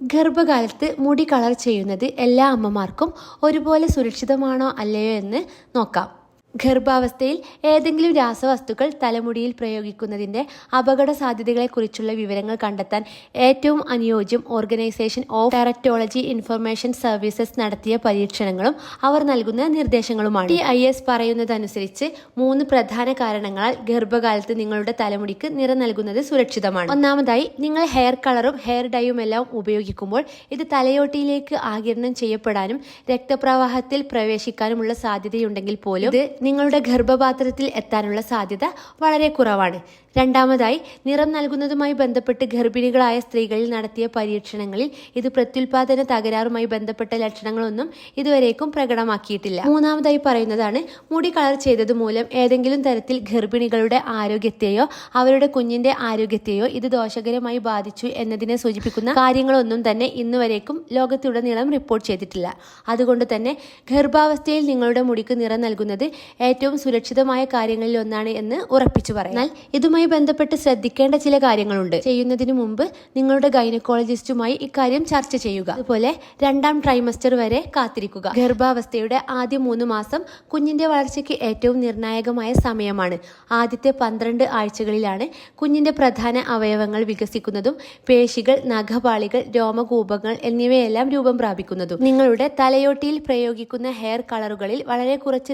ഗർഭകാലത്ത് മുടി കളർ ചെയ്യുന്നത് എല്ലാ അമ്മമാർക്കും ഒരുപോലെ സുരക്ഷിതമാണോ അല്ലയോ എന്ന് നോക്കാം. ഗർഭാവസ്ഥയിൽ ഏതെങ്കിലും രാസവസ്തുക്കൾ തലമുടിയിൽ പ്രയോഗിക്കുന്നതിന്റെ അപകട സാധ്യതകളെക്കുറിച്ചുള്ള വിവരങ്ങൾ കണ്ടെത്താൻ ഏറ്റവും അനുയോജ്യം organisation of directology information services നടത്തിയ പരീക്ഷണങ്ങളും അവർ നൽകുന്ന നിർദ്ദേശങ്ങളുമാണ്. ടി ഐ എസ് പറയുന്നതനുസരിച്ച് മൂന്ന് പ്രധാന കാരണങ്ങളാൽ ഗർഭകാലത്ത് നിങ്ങളുടെ തലമുടിക്ക് നിറം നൽകുന്നത് സുരക്ഷിതമാണ്. ഒന്നാമതായി നിങ്ങൾ ഹെയർ കളറും ഹെയർ ഡൈയും എല്ലാം ഉപയോഗിക്കുമ്പോൾ ഇത് തലയോട്ടിയിലേക്ക് ആകിരണം ചെയ്യപ്പെടാനും രക്തപ്രവാഹത്തിൽ പ്രവേശിക്കാനുമുള്ള സാധ്യതയുണ്ടെങ്കിൽ പോലും ഇത് നിങ്ങളുടെ ഗർഭപാത്രത്തിൽ എത്താനുള്ള സാധ്യത വളരെ കുറവാണ്. രണ്ടാമതായി നിറം നൽകുന്നതുമായി ബന്ധപ്പെട്ട് ഗർഭിണികളായ സ്ത്രീകളിൽ നടത്തിയ പരീക്ഷണങ്ങളിൽ ഇത് പ്രത്യുൽപാദന തകരാറുമായി ബന്ധപ്പെട്ട ലക്ഷണങ്ങളൊന്നും ഇതുവരേക്കും പ്രകടമാക്കിയിട്ടില്ല. മൂന്നാമതായി പറയുന്നതാണ് മുടി കളർ ചെയ്തത് മൂലം ഏതെങ്കിലും തരത്തിൽ ഗർഭിണികളുടെ ആരോഗ്യത്തെയോ അവരുടെ കുഞ്ഞിന്റെ ആരോഗ്യത്തെയോ ഇത് ദോഷകരമായി ബാധിച്ചു എന്നതിനെ സൂചിപ്പിക്കുന്ന കാര്യങ്ങളൊന്നും തന്നെ ഇന്നുവരേക്കും ലോകത്തുടനീളം റിപ്പോർട്ട് ചെയ്തിട്ടില്ല. അതുകൊണ്ട് തന്നെ ഗർഭാവസ്ഥയിൽ നിങ്ങളുടെ മുടിക്ക് നിറം നൽകുന്നത് ഏറ്റവും സുരക്ഷിതമായ കാര്യങ്ങളിൽ ഒന്നാണ് എന്ന് ഉറപ്പിച്ചു പറയാം. എന്നാൽ ഇതുമായി ബന്ധപ്പെട്ട് ശ്രദ്ധിക്കേണ്ട ചില കാര്യങ്ങളുണ്ട്. ചെയ്യുന്നതിന് മുമ്പ് നിങ്ങളുടെ ഗൈനക്കോളജിസ്റ്റുമായി ഇക്കാര്യം ചർച്ച ചെയ്യുക. അതുപോലെ രണ്ടാം ട്രൈമസ്റ്റർ വരെ കാത്തിരിക്കുക. ഗർഭാവസ്ഥയുടെ ആദ്യ മൂന്ന് മാസം കുഞ്ഞിന്റെ വളർച്ചയ്ക്ക് ഏറ്റവും നിർണായകമായ സമയമാണ്. ആദ്യത്തെ പന്ത്രണ്ട് ആഴ്ചകളിലാണ് കുഞ്ഞിന്റെ പ്രധാന അവയവങ്ങൾ വികസിക്കുന്നതും പേശികൾ നഖപാളികൾ രോമകൂപങ്ങൾ എന്നിവയെല്ലാം രൂപം പ്രാപിക്കുന്നതും. നിങ്ങളുടെ തലയോട്ടിയിൽ പ്രയോഗിക്കുന്ന ഹെയർ കളറുകളിൽ വളരെ കുറച്ച്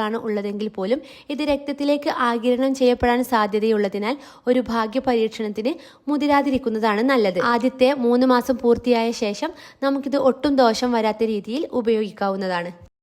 രാസവസ്തുക്കളാണ് ഉള്ളതെങ്കിൽ പോലും ഇത് രക്തത്തിലേക്ക് ആഗിരണം ചെയ്യപ്പെടാൻ സാധ്യതയുള്ളതിനാൽ ഒരു ഭാഗ്യ പരീക്ഷണത്തിന് മുതിരാതിരിക്കുന്നതാണ് നല്ലത്. ആദ്യത്തെ മൂന്ന് മാസം പൂർത്തിയായ ശേഷം നമുക്കിത് ഒട്ടും ദോഷം വരാത്ത രീതിയിൽ ഉപയോഗിക്കാവുന്നതാണ്.